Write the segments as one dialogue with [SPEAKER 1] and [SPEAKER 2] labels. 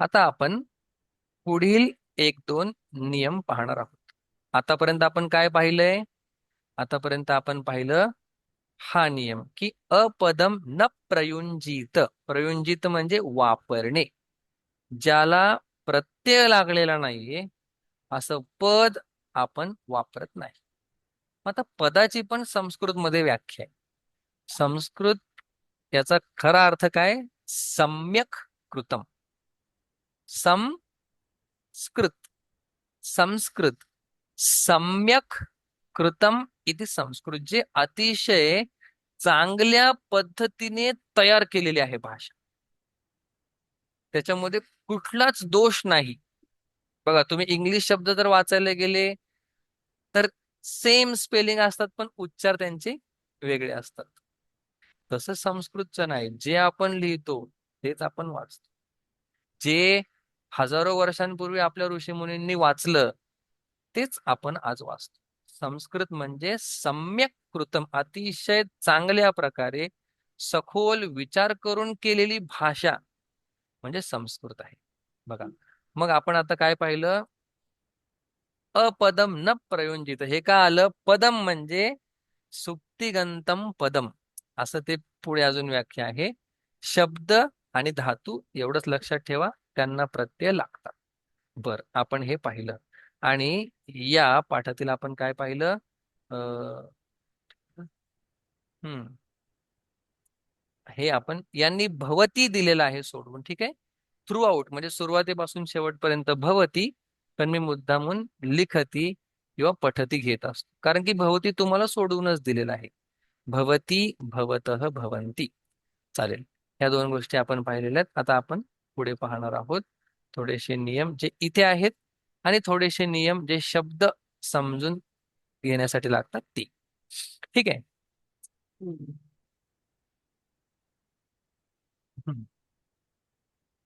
[SPEAKER 1] आता आपण पुढील एक दोन नियम पाहणार आहोत. आतापर्यंत आपण काय पाहिलंय? आतापर्यंत आपण पाहिलं हा नियम की अपदम न प्रयुंजित. प्रयुंजित म्हणजे वापरणे. ज्याला प्रत्यय लागलेला नाहीये असं पद आपण वापरत नाही. आता पदाची पण संस्कृत मध्ये व्याख्या आहे. संस्कृत याचा खरा अर्थ काय? सम्यक कृतम. संस्कृत संस्कृत सम्यक कृतम इथे संस्कृत जे अतिशय चांगल्या पद्धतीने तयार केलेली आहे भाषा. त्याच्यामध्ये कुठलाच दोष नाही. बघा तुम्ही इंग्लिश शब्द जर वाचायला गेले तर सेम स्पेलिंग असतात पण उच्चार त्यांचे वेगळे असतात. तसं संस्कृतचं नाही. जे आपण लिहितो तेच आपण वाचतो. जे हजारो वर्षांपूर्वी आपल्या ऋषीमुनींनी वाचलं. तेच आपण आज वाचतो. संस्कृत म्हणजे सम्यक कृतम अतिशय चांगल्या प्रकारे सखोल विचार करून केलेली भाषा म्हणजे संस्कृत आहे. बघा मग आपण आता काय पाहिलं? अपदम न प्रयोजित हे का आलं? पदम म्हणजे सुप्तिगंतम पदम. असं ते पुढे अजून व्याख्या आहे. शब्द आणि धातू एवढंच लक्षात ठेवा. त्यांना प्रत्यय लागतात. बर आपण हे पाहिलं. आणि या पाठातील आपण काय पाहिलं? हम्म. हे आपण यांनी भवती दिलेलं आहे सोडवून ठीक आहे? थ्रू आउट म्हणजे सुरुवातीपासून शेवटपर्यंत भवती पण मी मुद्दामून लिखती किंवा पठती घेत असतो. कारण की भवती तुम्हाला सोडवूनच दिलेलं आहे. भवती भवत भवंती. चालेल. या दोन गोष्टी आपण पाहिलेल्या आहेत. आता आपण पुढे पाहणार आहोत. थोडेसे नियम जे इथे आहेत आणि थोडेसे नियम जे शब्द समजून घेण्यासाठी लागतात ते. ठीक आहे?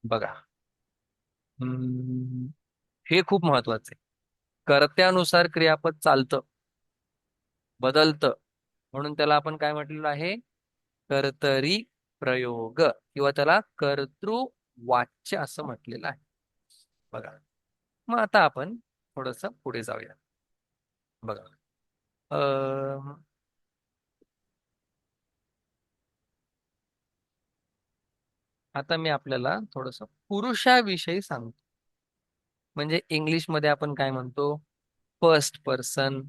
[SPEAKER 1] बघा. हे खूप महत्त्वाचे कर्त्यानुसार क्रियापद चालतं. बदलतं. म्हणून त्याला आपण काय म्हटलेलं आहे? कर्तरी प्रयोग. किंवा त्याला कर्तृ वाच्य असं म्हटलेलं आहे. बघा. मग आता आपण थोडस पुढे जाऊया. बघा. आता मी आपल्याला थोडस पुरुषाविषयी सांगतो. म्हणजे इंग्लिशमध्ये आपण काय म्हणतो? First person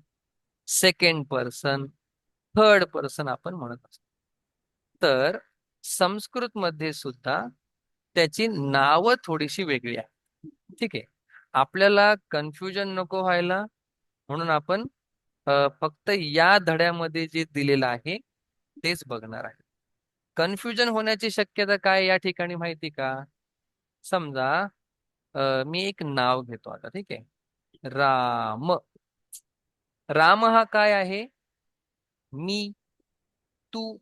[SPEAKER 1] second person third person आपण म्हणत असतो. तर संस्कृत मध्ये सुद्धा त्याची नावं थोडीशी वेगळी आहे ठीक आहे. आपल्याला कन्फ्युजन नको व्हायला. म्हणून आपण फक्त या धड्यामध्ये जे दिलेलं आहे तेच बघणार आहे. कन्फ्युजन होण्याची शक्यता काय या ठिकाणी माहिती का? समजा मी एक नाव घेतो आता. ठीक आहे. राम. राम हा काय आहे? मी तू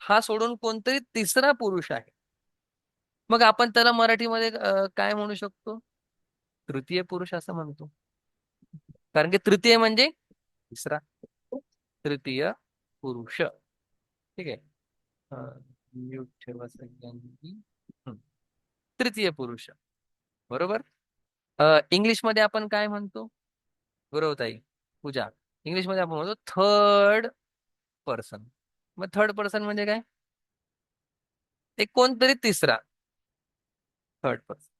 [SPEAKER 1] हा सोडून कोणतरी तिसरा पुरुष आहे. मग आपण त्याला मराठीमध्ये काय म्हणू शकतो? तृतीय पुरुष असं म्हणतो. कारण की तृतीय म्हणजे तिसरा. तृतीय पुरुष. ठीक आहे. म्यूट ठेवा सगळ्यांनी. तृतीय पुरुष. बरोबर? इंग्लिशमध्ये आपण काय म्हणतो? बरोबर ताई. पूजा. इंग्लिशमध्ये आपण म्हणतो थर्ड पर्सन मग थर्ड पर्सन म्हणजे काय? ते कोणतरी तिसरा. Third person.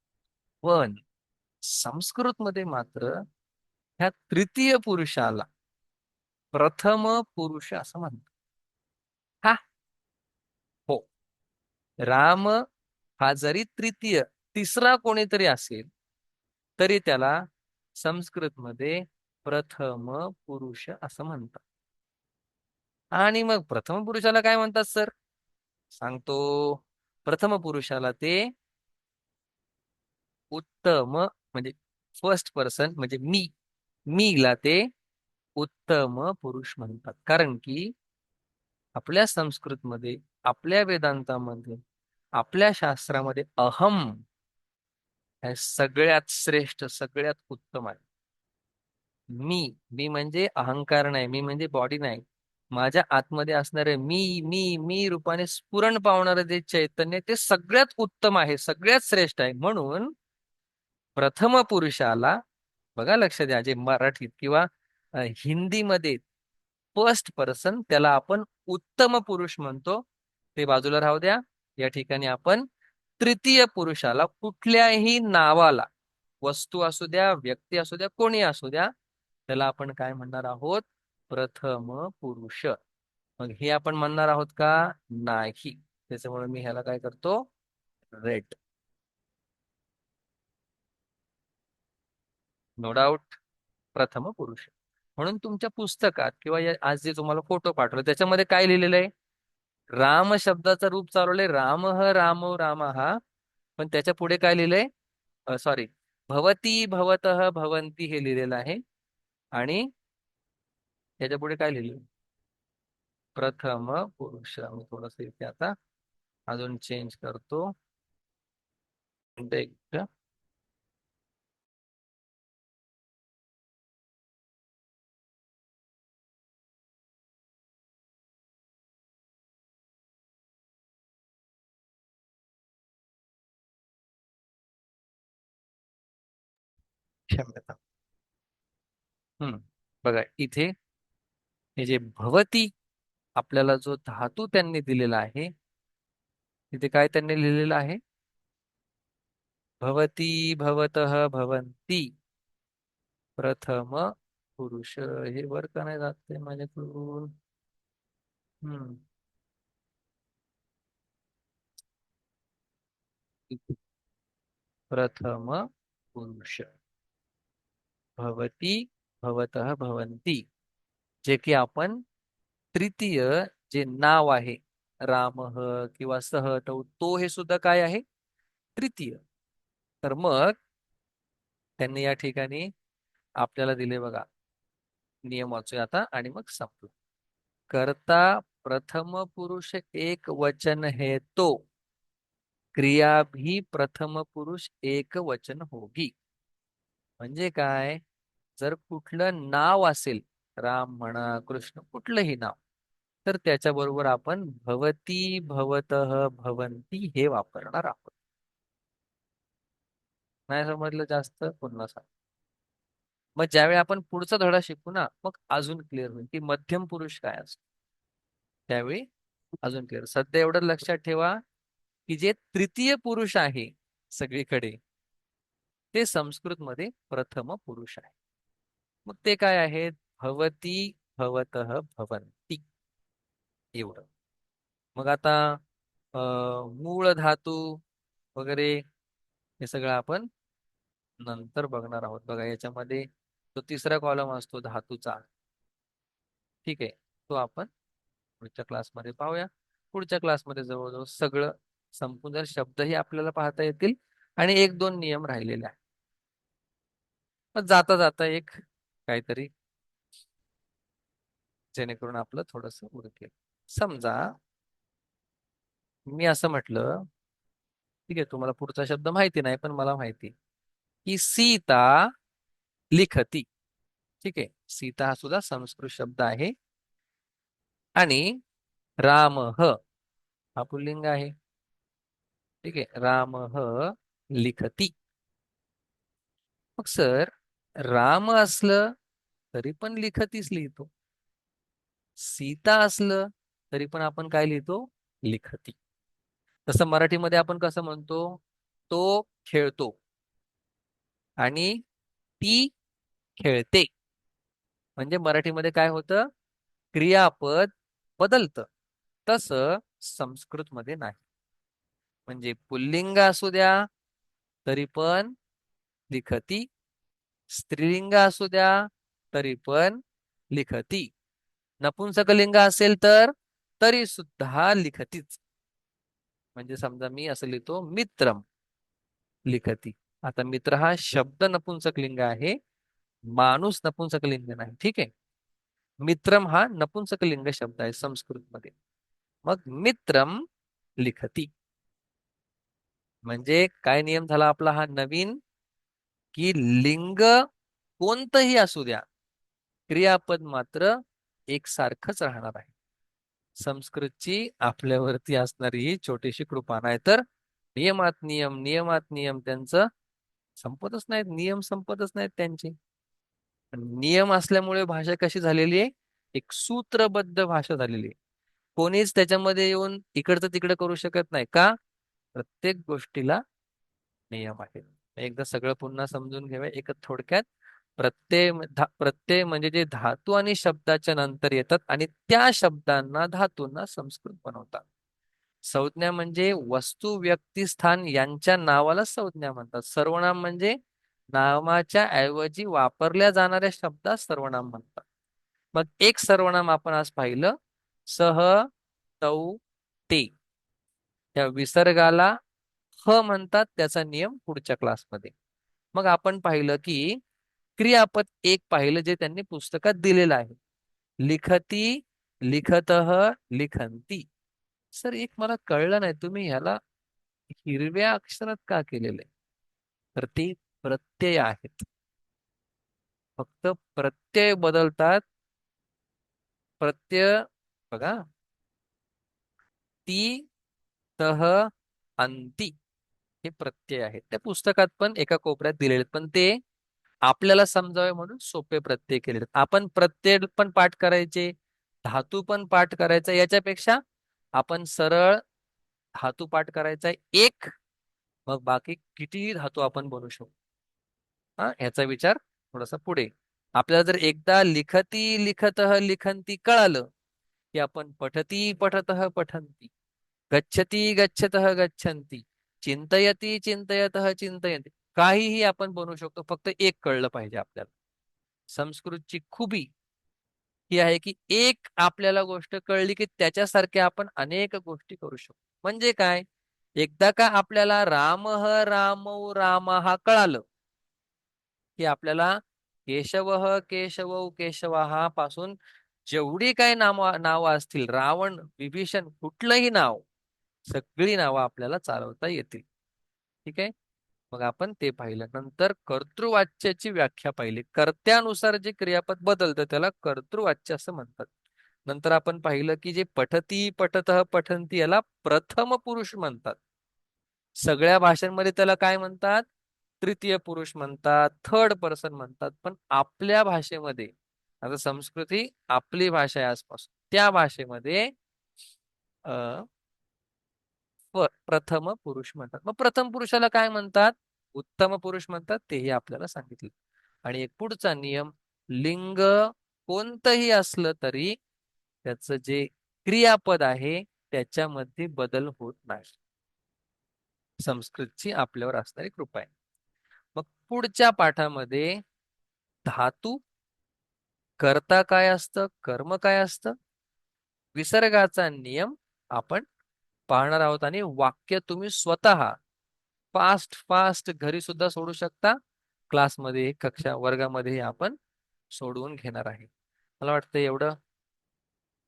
[SPEAKER 1] पण संस्कृत मध्ये मात्र ह्या तृतीय पुरुषाला प्रथम पुरुष असं म्हणतात. हा. हो. राम हा जरी तृतीय तिसरा कोणीतरी असेल तरी त्याला संस्कृत मध्ये प्रथम पुरुष असं म्हणतात. आणि मग प्रथम पुरुषाला काय म्हणतात सर? सांगतो. प्रथम पुरुषाला ते उत्तम म्हणजे फर्स्ट पर्सन म्हणजे मी मीला ते उत्तम पुरुष म्हणतात. कारण की आपल्या संस्कृतमध्ये आपल्या वेदांतामध्ये आपल्या शास्त्रामध्ये अहम हे सगळ्यात श्रेष्ठ सगळ्यात उत्तम आहे. मी मी म्हणजे अहंकार नाही मी म्हणजे बॉडी नाही. माझ्या आतमध्ये असणारे मी मी मी रूपाने स्फुरण पावणारं जे चैतन्य ते सगळ्यात उत्तम आहे सगळ्यात श्रेष्ठ आहे. म्हणून प्रथम पुरुषाला बघा लक्ष द्या जे मराठीत किंवा हिंदीमध्ये फर्स्ट पर्सन त्याला आपण उत्तम पुरुष म्हणतो ते बाजूला राहू द्या. या ठिकाणी आपण तृतीय पुरुषाला कुठल्याही नावाला वस्तू असू द्या व्यक्ती असू द्या कोणी असू द्या त्याला आपण काय म्हणणार आहोत? प्रथम पुरुष. मग हे आपण म्हणणार आहोत का? नाही. त्याच्यामुळे मी ह्याला काय करतो? रेड नो डाऊट प्रथम पुरुष. म्हणून तुमच्या पुस्तकात किंवा आज जे तुम्हाला फोटो पाठवले त्याच्यामध्ये काय लिहिलेलं आहे? राम शब्दाचं रूप चालवलंय राम राम राम हा. पण त्याच्या पुढे काय लिहिलंय? सॉरी भवती भवतः भवंती हे लिहिलेलं आहे. आणि त्याच्या पुढे काय लिहिलं प्रथम पुरुष. मी थोडस इथे आता अजून चेंज करतो. क्षम्यता हम्म. बघा इथे हे जे भवती आपल्याला जो धातू त्यांनी दिलेला आहे तिथे काय त्यांनी लिहिलेलं आहे? भवती भवतः भवंती प्रथम पुरुष. हे वर का नाही जाते माझ्याकडून? हम्म. प्रथम पुरुष. भवती भवतः भवंती जे की आपण तृतीय जे नाव आहे राम किंवा सह तो तो हे सुद्धा काय आहे? तृतीय. तर मग त्यांनी या ठिकाणी आपल्याला दिले बघा. नियम वाचूया आता आणि मग संपलो. करता प्रथम पुरुष एक वचन है तो क्रिया भी प्रथम पुरुष एक वचन होगी. म्हणजे काय? जर कुठलं नाव असेल राम म्हणा कृष्ण कुठलंही नाव तर त्याच्या बरोबर आपण भवती भवतः भवंती हे वापरणार आहोत. नाही समजलं जास्त? पुन्हा सांग. मग ज्यावेळी आपण पुढचा धडा शिकू ना मग अजून क्लिअर होईल की मध्यम पुरुष काय असतो. त्यावेळी अजून क्लिअर सध्या एवढं लक्षात ठेवा की जे तृतीय पुरुष आहे सगळीकडे ते संस्कृत मध्ये प्रथम पुरुष आहे. मग ते काय आहेत भवती भवतः भवंती एवढं. मग आता मूळ धातू वगैरे हे सगळं आपण नंतर बघणार आहोत. बघा याच्यामध्ये तो तिसरा कॉलम असतो धातूचा ठीक आहे तो आपण पुढच्या क्लासमध्ये पाहूया. पुढच्या क्लासमध्ये जवळजवळ सगळं संपूर्ण जर शब्दही आपल्याला पाहता येतील आणि एक दोन नियम राहिलेले आहेत. मग जाता जाता एक काहीतरी. जेणेकरून आपलं थोडस उरकेल. समजा मी असं म्हटलं ठीक आहे तुम्हाला पुढचा शब्द माहिती नाही पण मला माहिती की सीता लिखती. ठीक आहे सीता हा सुद्धा संस्कृत शब्द आहे. आणि राम हा पुल्लिंग आहे. ठीक आहे राम लिखती. मग सर राम असलं तरी पण लिखतीच लिहितो. सीता असलं तरी पण आपण काय लिहितो? लिखती. तसं मराठीमध्ये आपण कसं म्हणतो? तो खेळतो. आणि ती खेळते. म्हणजे मराठीमध्ये काय होतं? क्रियापद बदलतं. तसं संस्कृतमध्ये नाही. म्हणजे पुल्लिंग असू द्या तरी पण लिखती स्त्रीलिंग असू द्या तरी पण लिखती. नपुंसकलिंग असेल तर तरी सुद्धा लिखतीच. म्हणजे समजा मी असं लिहितो मित्रम लिखती. आता मित्र हा शब्द नपुंसकलिंग आहे माणूस नपुंसकलिंग नाही ठीक आहे? मित्रम हा नपुंसकलिंग शब्द आहे संस्कृतमध्ये. मग मित्रम लिखती. म्हणजे काय नियम झाला आपला हा नवीन? की लिंग कोणतंही असू द्या क्रियापद मात्र एकसारखंच राहणार आहे. संस्कृतची आपल्यावरती असणारी ही छोटीशी कृपा नाही तर नियमात नियम नियमात नियम त्यांचं संपतच नाहीत नियम संपतच नाहीत त्यांचे. नियम असल्यामुळे भाषा कशी झालेली आहे? एक सूत्रबद्ध भाषा झालेली आहे. कोणीच त्याच्यामध्ये येऊन इकडचं तिकडं करू शकत नाही का? प्रत्येक गोष्टीला नियम आहे. एकदा सगळं पुन्हा समजून घेऊया. एक थोडक्यात प्रत्यय धा- प्रत्यय म्हणजे जे धातू आणि शब्दाच्या नंतर येतात आणि त्या शब्दांना धातूंना संस्कृत बनवतात. संज्ञा म्हणजे वस्तू व्यक्ती स्थान यांच्या नावाला संज्ञा म्हणतात. सर्वनाम म्हणजे नामाच्या ऐवजी वापरल्या जाणाऱ्या शब्दात सर्वनाम म्हणतात. मग एक सर्वनाम आपण आज पाहिलं. सह तौ ते. त्या विसर्गाला ह म्हणतात त्याचा नियम पुढच्या क्लासमध्ये. मग आपण पाहिलं की क्रियापद एक पाहिलं जे त्यांनी पुस्तकात दिलेलं आहे. लिखती लिखत लिखंती. सर एक मला कळलं नाही तुम्ही ह्याला हिरव्या अक्षरात का केलेलं? तर ते प्रत्यय आहेत. फक्त प्रत्यय बदलतात. प्रत्यय बघा. ती तह अंती. हे प्रत्यय आहेत त्या पुस्तकात पण एका कोपऱ्यात दिलेले पण ते आपल्याला समजावे म्हणून सोपे प्रत्यय केले आपण प्रत्यय पण पाठ करायचे धातू पण पाठ करायचा याच्यापेक्षा आपण सरळ धातू पाठ करायचा एक मग बाकी कितीही धातू आपण बनवू शकतो हा ह्याचा विचार थोडासा पुढे. आपल्याला जर एकदा लिखती लिखत लिखंती कळालं की आपण पठती पठत पठंती गच्छती गच्छत गच्छन्ति चिंतयती चिंतयत चिंतयती. काहीही आपण बनवू शकतो फक्त एक कळलं पाहिजे आपल्याला. संस्कृतची खुबी ही आहे की एक आपल्याला गोष्ट कळली की त्याच्यासारख्या आपण अनेक गोष्टी करू शकतो. म्हणजे काय? एकदा का आपल्याला राम राम राम हा कळालं की आपल्याला केशव केशव केशवा पासून जेवढी काही नाव नावं असतील रावण विभीषण कुठलंही नाव सगळी नावं आपल्याला चालवता येतील. ठीक आहे? मग आपण ते पाहिलं. नंतर कर्तृवाच्याची व्याख्या पाहिली. कर्त्यानुसार जे क्रियापद बदलतं त्याला कर्तृवाच्य असं म्हणतात. नंतर आपण पाहिलं की जे पठती पठत पठंती याला प्रथम पुरुष म्हणतात. सगळ्या भाषांमध्ये त्याला काय म्हणतात? तृतीय पुरुष म्हणतात थर्ड पर्सन म्हणतात. पण आपल्या भाषेमध्ये आता संस्कृती आपली भाषा आहे आसपासून त्या भाषेमध्ये अ प्रथम पुरुष म्हणतात. मग प्रथम पुरुषाला काय म्हणतात? उत्तम पुरुष म्हणतात. तेही आपल्याला सांगितलं. आणि एक पुढचा नियम लिंग कोणतंही असलं तरी त्याचं जे क्रियापद आहे त्याच्यामध्ये बदल होत नाही. संस्कृतची आपल्यावर असणारी कृपा आहे. मग पुढच्या पाठामध्ये धातू कर्ता काय असतं? कर्म काय असतं? विसर्गाचा नियम आपण पाहणार आहोत आणि वाक्य तुम्ही स्वतः फास्ट फास्ट घरी सुद्धा सोडू शकता. क्लासमध्ये कक्षा वर्गामध्ये आपण सोडवून घेणार आहे. मला वाटतं एवढं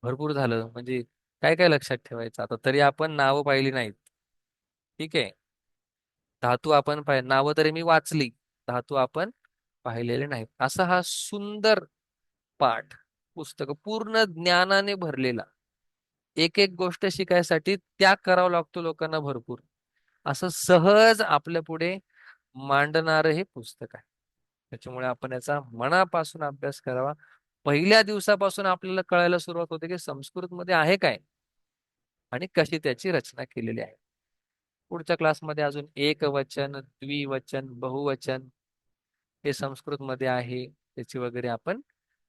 [SPEAKER 1] भरपूर झालं. म्हणजे काय काय लक्षात ठेवायचं? आता तरी आपण नावं पाहिली नाहीत. ठीक आहे. धातू आपण पाहि नावं तरी मी वाचली. धातू आपण पाहिलेले नाहीत. असा हा सुंदर पाठ पुस्तक पूर्ण ज्ञानाने भरलेला एक एक गोष्ट शिकायसाठी त्याग करावा लागतो लोकांना भरपूर. असं सहज आपल्या पुढे मांडणार हे पुस्तक आहे. त्याच्यामुळे आपण याचा मनापासून अभ्यास करावा. पहिल्या दिवसापासून आपल्याला कळायला सुरुवात होते की संस्कृत मध्ये आहे काय? आणि कशी त्याची रचना केलेली आहे. पुढच्या क्लासमध्ये अजून एक वचन द्विवचन बहुवचन हे संस्कृत मध्ये आहे. त्याची वगैरे आपण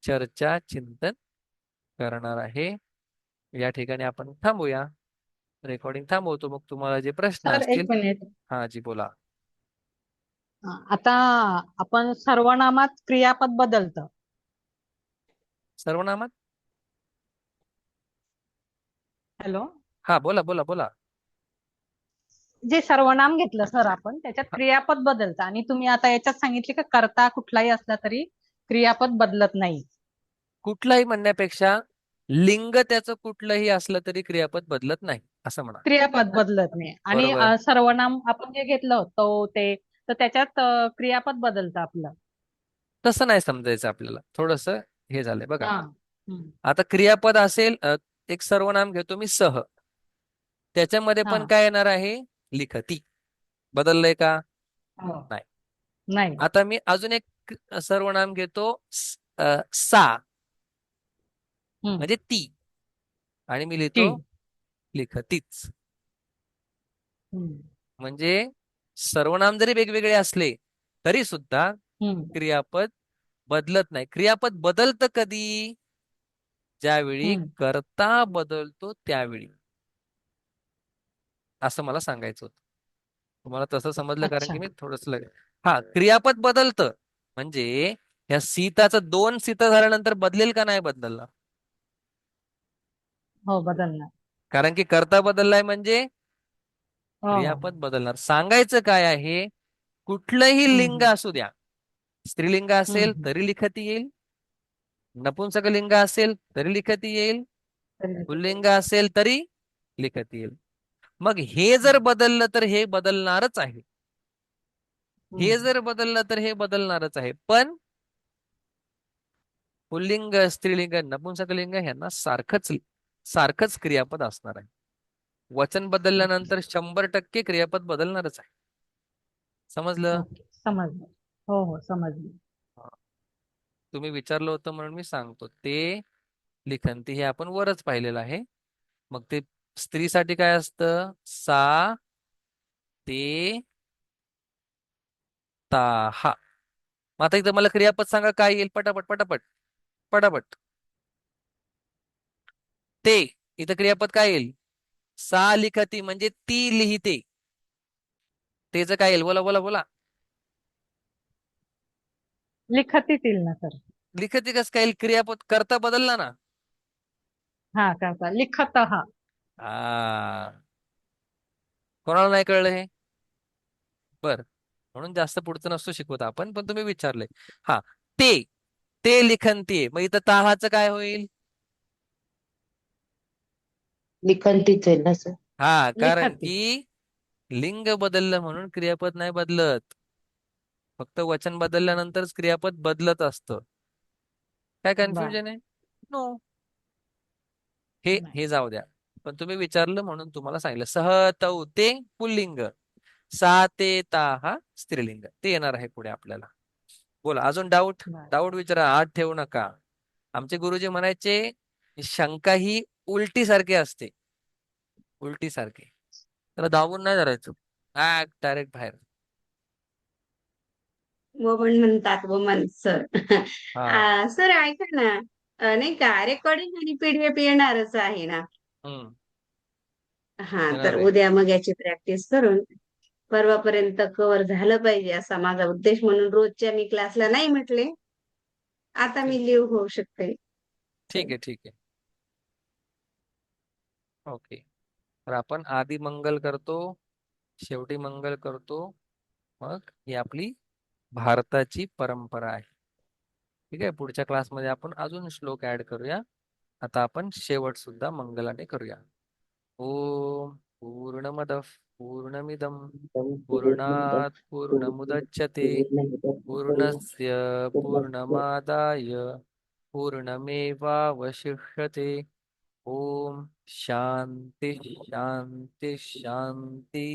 [SPEAKER 1] चर्चा चिंतन करणार आहे. या ठिकाणी आपण थांबूया. रेकॉर्डिंग थांबवतो मग तुम्हाला जे प्रश्न
[SPEAKER 2] सर एक
[SPEAKER 1] असतील.
[SPEAKER 2] मिनिट
[SPEAKER 1] हा जी बोला.
[SPEAKER 2] आता आपण सर्वनामात क्रियापद बदलतं.
[SPEAKER 1] सर्वनामात?
[SPEAKER 2] हॅलो?
[SPEAKER 1] हा बोला बोला बोला.
[SPEAKER 2] जे सर्वनाम घेतलं सर आपण त्याच्यात क्रियापद बदलतं. आणि तुम्ही आता याच्यात सांगितले का कर्ता कुठलाही असला तरी क्रियापद बदलत नाही.
[SPEAKER 1] कुठलाही म्हणण्यापेक्षा लिंग त्याचं कुठलंही असलं तरी क्रियापद बदलत नाही असं म्हणा
[SPEAKER 2] क्रियापद बदलत नाही आणि
[SPEAKER 1] बरोबर.
[SPEAKER 2] अ, सर्वनाम आपण जे घेतलं तो ते तर त्याच्यात अ, क्रियापद बदलतं आपलं
[SPEAKER 1] तसं नाही समजायचं आपल्याला थोडस हे झालंय बघा
[SPEAKER 2] हा हम्म.
[SPEAKER 1] आता क्रियापद असेल अ, एक सर्वनाम घेतो मी सह त्याच्यामध्ये पण. काय येणार आहे लिखती बदललंय का
[SPEAKER 2] हो.
[SPEAKER 1] नाही.
[SPEAKER 2] नाही
[SPEAKER 1] आता मी अजून एक सर्वनाम घेतो स- अ, सा
[SPEAKER 2] हम्म.
[SPEAKER 1] म्हणजे ती. आणि मी लिहितो लिखतीच. म्हणजे सर्वनाम जरी वेगवेगळे असले तरी सुद्धा. क्रियापद बदलत नाही. क्रियापद बदलतं कधी? ज्यावेळी. कर्ता बदलतो त्यावेळी. असं मला सांगायचं होतं. तुम्हाला तसं समजलं कारण की मी थोडस हा क्रियापद बदलतं. म्हणजे या सीताचं दोन सीता झाल्यानंतर बदलेल का नाही बदलणार
[SPEAKER 2] हो बदलणार.
[SPEAKER 1] कारण की कर्ता बदललाय म्हणजे
[SPEAKER 2] हो.
[SPEAKER 1] क्रियापद बदलणार. सांगायचं काय आहे कुठलंही. लिंग असू द्या. स्त्रीलिंग असेल. तरी लिखती येईल. नपुंसक लिंग असेल तरी लिखती येईल. पुल्लिंग असेल तरी लिखती येईल. मग हे जर बदललं तर हे बदलणारच आहे. हे. जर बदललं तर हे बदलणारच आहे. पण पुल्लिंग स्त्रीलिंग नपुंसकलिंग ह्यांना सारखंच सारखंच क्रियापद असणार आहे. वचन बदलल्यानंतर शंभर टक्के क्रियापद बदलणारच आहे. समजलं?
[SPEAKER 2] समजलं. हो हो समजलं.
[SPEAKER 1] तुम्ही विचारलं होतं म्हणून मी सांगतो. ते लिखंती हे आपण वरच पाहिलेलं आहे. मग ते स्त्रीसाठी काय असतं? सा ते ता हा. मग आता इथं मला क्रियापद सांगा. काय येईल? पटापट पटापट. पटापट. ते इथं क्रियापद काय येईल? सा लिखती म्हणजे ती लिहिते. तेच काय येईल? बोला बोला बोला.
[SPEAKER 2] लिखतीत येईल ना सर.
[SPEAKER 1] लिखती कस काय येईल? क्रियापद करता बदलला ना.
[SPEAKER 2] हा करता. लिखत. हा.
[SPEAKER 1] आ कोणाला नाही कळलं हे? बर. म्हणून जास्त पुढचं नसतो शिकवत आपण पण तुम्ही विचारले हा. ते ते लिखनती मग इथं ताहाचं काय होईल?
[SPEAKER 3] लिखंतीच आहे ना सर.
[SPEAKER 1] हा कारण
[SPEAKER 2] लिखती.
[SPEAKER 1] की लिंग बदललं म्हणून क्रियापद नाही बदलत. फक्त वचन बदलल्यानंतरच क्रियापद बदलत असतं. काय कन्फ्युजन आहे? नो हे
[SPEAKER 2] नाही.
[SPEAKER 1] हे जाऊ द्या. पण तुम्ही विचारलं म्हणून तुम्हाला सांगितलं. सह तौ ते पुल्लिंग. सा ते ता हा स्त्रीलिंग. ते येणार आहे पुढे आपल्याला. बोला अजून डाऊट
[SPEAKER 2] बरं.
[SPEAKER 1] डाऊट विचारा. आत ठेवू नका. आमचे गुरुजी म्हणायचे शंका ही उलटी सारखी असते. उलटी सारखी त्याला धावून नाही धरायचं. डायरेक्ट बाहेर.
[SPEAKER 3] वमन म्हणतात वमन सर सर ऐका ना. अ, नाही का रेकॉर्डिंग आणि पीडीएफ येणारच आहे ना.
[SPEAKER 1] हम्म.
[SPEAKER 3] हा
[SPEAKER 1] येणार
[SPEAKER 3] तर
[SPEAKER 1] आहे.
[SPEAKER 3] उद्या मग याची प्रॅक्टिस करून परवापर्यंत कव्हर झालं पाहिजे असा माझा उद्देश म्हणून रोजच्या मी क्लासला नाही म्हटले. आता मी लिव्ह होऊ शकते.
[SPEAKER 1] ठीक आहे ठीक आहे. ओके. तर आपण आधी मंगल करतो शेवटी मंगल करतो. मग ही आपली भारताची परंपरा आहे. ठीक आहे? पुढच्या क्लासमध्ये आपण अजून श्लोक ऍड करूया. आता आपण शेवट सुद्धा मंगलाने करूया. ओम पूर्णमद पूर्णमिदम पूर्णात् पूर्णमुदच्यते पूर्णस्य पूर्णमादाय पूर्णमेवावशिष्यते. ओम शांती शांती शांती